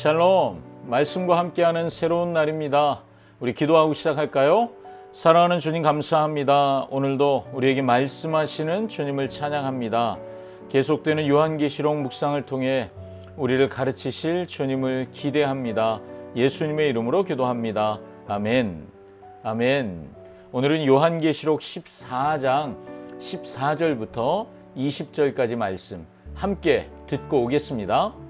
샬롬, 말씀과 함께하는 새로운 날입니다. 우리 기도하고 시작할까요? 사랑하는 주님 감사합니다. 오늘도 우리에게 말씀하시는 주님을 찬양합니다. 계속되는 요한계시록 묵상을 통해 우리를 가르치실 주님을 기대합니다. 예수님의 이름으로 기도합니다. 아멘. 아멘. 오늘은 요한계시록 14장 14절부터 20절까지 말씀 함께 듣고 오겠습니다.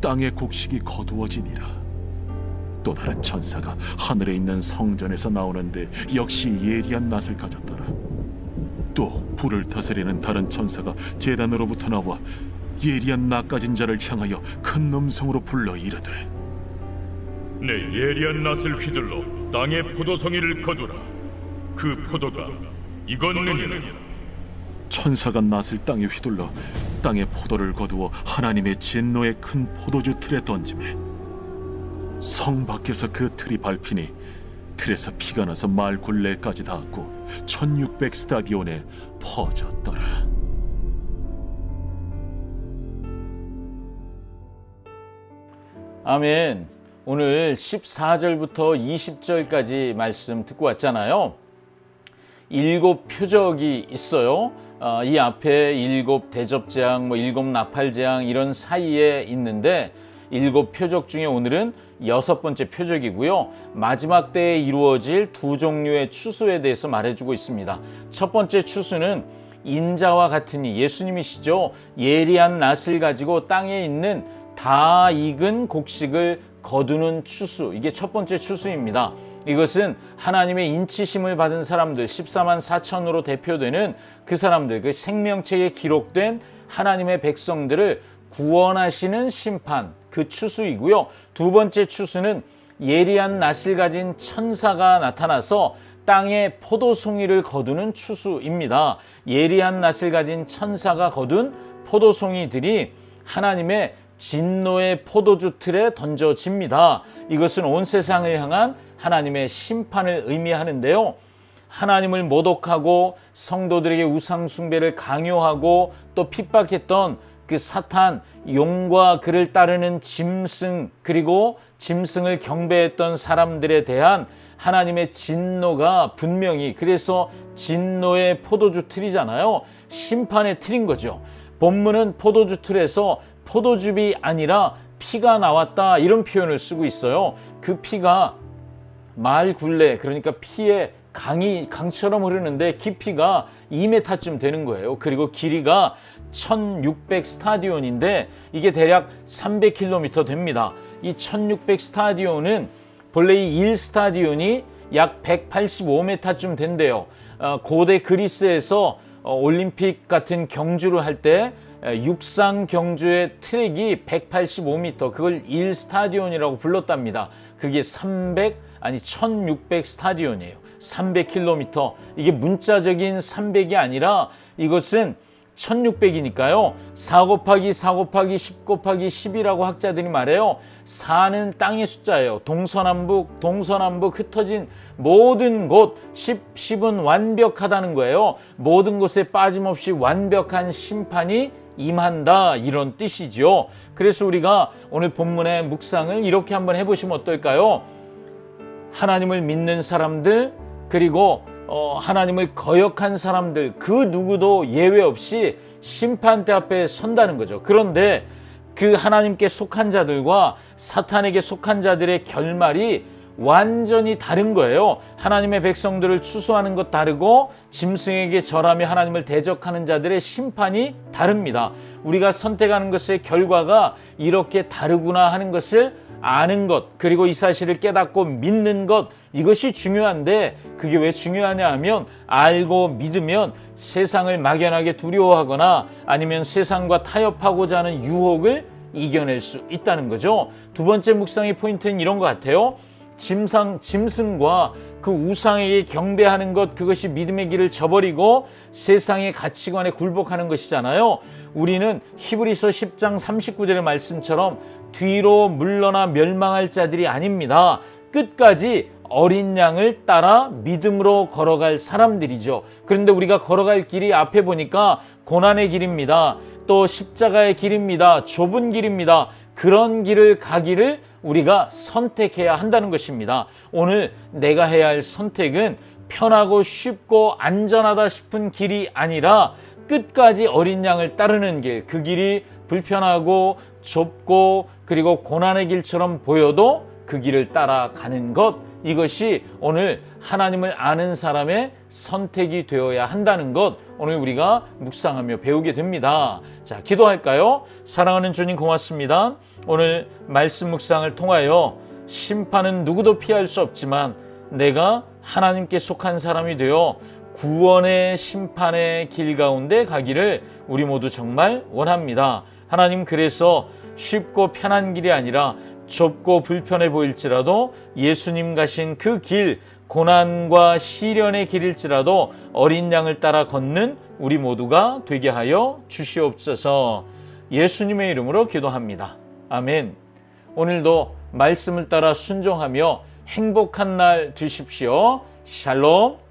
땅의 곡식이 거두어지니라. 또 다른 천사가 하늘에 있는 성전에서 나오는데 역시 예리한 낫을 가졌더라. 또 불을 다스리는 다른 천사가 제단으로부터 나와 예리한 낫 가진 자를 향하여 큰 음성으로 불러 이르되 내 예리한 낯을 휘둘러 땅의 포도송이를 거두라 그 포도가 익었느니라 천사가 낫을 땅에 휘둘러 땅의 포도를 거두어 하나님의 진노의 큰 포도주 틀에 던지매 성 밖에서 그 틀이 밟히니 틀에서 피가 나서 말 굴레까지 닿았고 1600 스타디온에 퍼졌더라 아멘. 오늘 14절부터 20절까지 말씀 듣고 왔잖아요. 일곱 표적이 있어요. 아, 이 앞에 일곱 대접재앙, 뭐 일곱 나팔재앙 이런 사이에 있는데 일곱 표적 중에 오늘은 여섯 번째 표적이고요. 마지막 때에 이루어질 두 종류의 추수에 대해서 말해주고 있습니다. 첫 번째 추수는 인자와 같으니 예수님이시죠. 예리한 낫을 가지고 땅에 있는 다 익은 곡식을 거두는 추수. 이게 첫 번째 추수입니다. 이것은 하나님의 인치심을 받은 사람들 14만 4천으로 대표되는 그 사람들 그 생명책에 기록된 하나님의 백성들을 구원하시는 심판 그 추수이고요. 두 번째 추수는 예리한 낯을 가진 천사가 나타나서 땅에 포도송이를 거두는 추수입니다. 예리한 낯을 가진 천사가 거둔 포도송이들이 하나님의 진노의 포도주 틀에 던져집니다. 이것은 온 세상을 향한 하나님의 심판을 의미하는데요. 하나님을 모독하고 성도들에게 우상 숭배를 강요하고 또 핍박했던 그 사탄 용과 그를 따르는 짐승 그리고 짐승을 경배했던 사람들에 대한 하나님의 진노가 분명히 그래서 진노의 포도주 틀이잖아요. 심판의 틀인 거죠. 본문은 포도주 틀에서 포도즙이 아니라 피가 나왔다 이런 표현을 쓰고 있어요. 그 피가 말 굴레 그러니까 피에 강이 강처럼 흐르는데 깊이가 2m쯤 되는 거예요. 그리고 길이가 1600 스타디온인데 이게 대략 300km 됩니다. 이 1600 스타디온은 본래 이 1 스타디온이 약 185m쯤 된대요. 어, 고대 그리스에서 어, 올림픽 같은 경주를 할때 육상 경주의 트랙이 185m 그걸 1 스타디온이라고 불렀답니다. 그게 300 아니 1600 스타디온이에요. 300km. 이게 문자적인 300이 아니라 이것은 1600이니까요. 4 곱하기 4 곱하기 10 곱하기 10이라고 학자들이 말해요. 4는 땅의 숫자예요. 동서남북, 동서남북 흩어진 모든 곳 10, 10은 완벽하다는 거예요. 모든 곳에 빠짐없이 완벽한 심판이 임한다 이런 뜻이죠. 그래서 우리가 오늘 본문의 묵상을 이렇게 한번 해보시면 어떨까요? 하나님을 믿는 사람들 그리고 어, 하나님을 거역한 사람들 그 누구도 예외 없이 심판대 앞에 선다는 거죠. 그런데 그 하나님께 속한 자들과 사탄에게 속한 자들의 결말이 완전히 다른 거예요. 하나님의 백성들을 추수하는 것 다르고 짐승에게 절하며 하나님을 대적하는 자들의 심판이 다릅니다. 우리가 선택하는 것의 결과가 이렇게 다르구나 하는 것을 아는 것 그리고 이 사실을 깨닫고 믿는 것 이것이 중요한데 그게 왜 중요하냐 하면 알고 믿으면 세상을 막연하게 두려워하거나 아니면 세상과 타협하고자 하는 유혹을 이겨낼 수 있다는 거죠. 두 번째 묵상의 포인트는 이런 것 같아요. 짐상, 짐승과 그 우상에게 경배하는 것 그것이 믿음의 길을 저버리고 세상의 가치관에 굴복하는 것이잖아요. 우리는 히브리서 10장 39절의 말씀처럼 뒤로 물러나 멸망할 자들이 아닙니다. 끝까지 어린 양을 따라 믿음으로 걸어갈 사람들이죠. 그런데 우리가 걸어갈 길이 앞에 보니까 고난의 길입니다. 또 십자가의 길입니다. 좁은 길입니다. 그런 길을 가기를 우리가 선택해야 한다는 것입니다. 오늘 내가 해야 할 선택은 편하고 쉽고 안전하다 싶은 길이 아니라 끝까지 어린 양을 따르는 길, 그 길이 불편하고 좁고 그리고 고난의 길처럼 보여도 그 길을 따라가는 것, 이것이 오늘 하나님을 아는 사람의 선택이 되어야 한다는 것, 오늘 우리가 묵상하며 배우게 됩니다. 자, 기도할까요? 사랑하는 주님 고맙습니다. 오늘 말씀 묵상을 통하여 심판은 누구도 피할 수 없지만 내가 하나님께 속한 사람이 되어 구원의 심판의 길 가운데 가기를 우리 모두 정말 원합니다. 하나님 그래서 쉽고 편한 길이 아니라 좁고 불편해 보일지라도 예수님 가신 그 길, 고난과 시련의 길일지라도 어린 양을 따라 걷는 우리 모두가 되게 하여 주시옵소서 예수님의 이름으로 기도합니다. 아멘. 오늘도 말씀을 따라 순종하며 행복한 날 되십시오. 샬롬.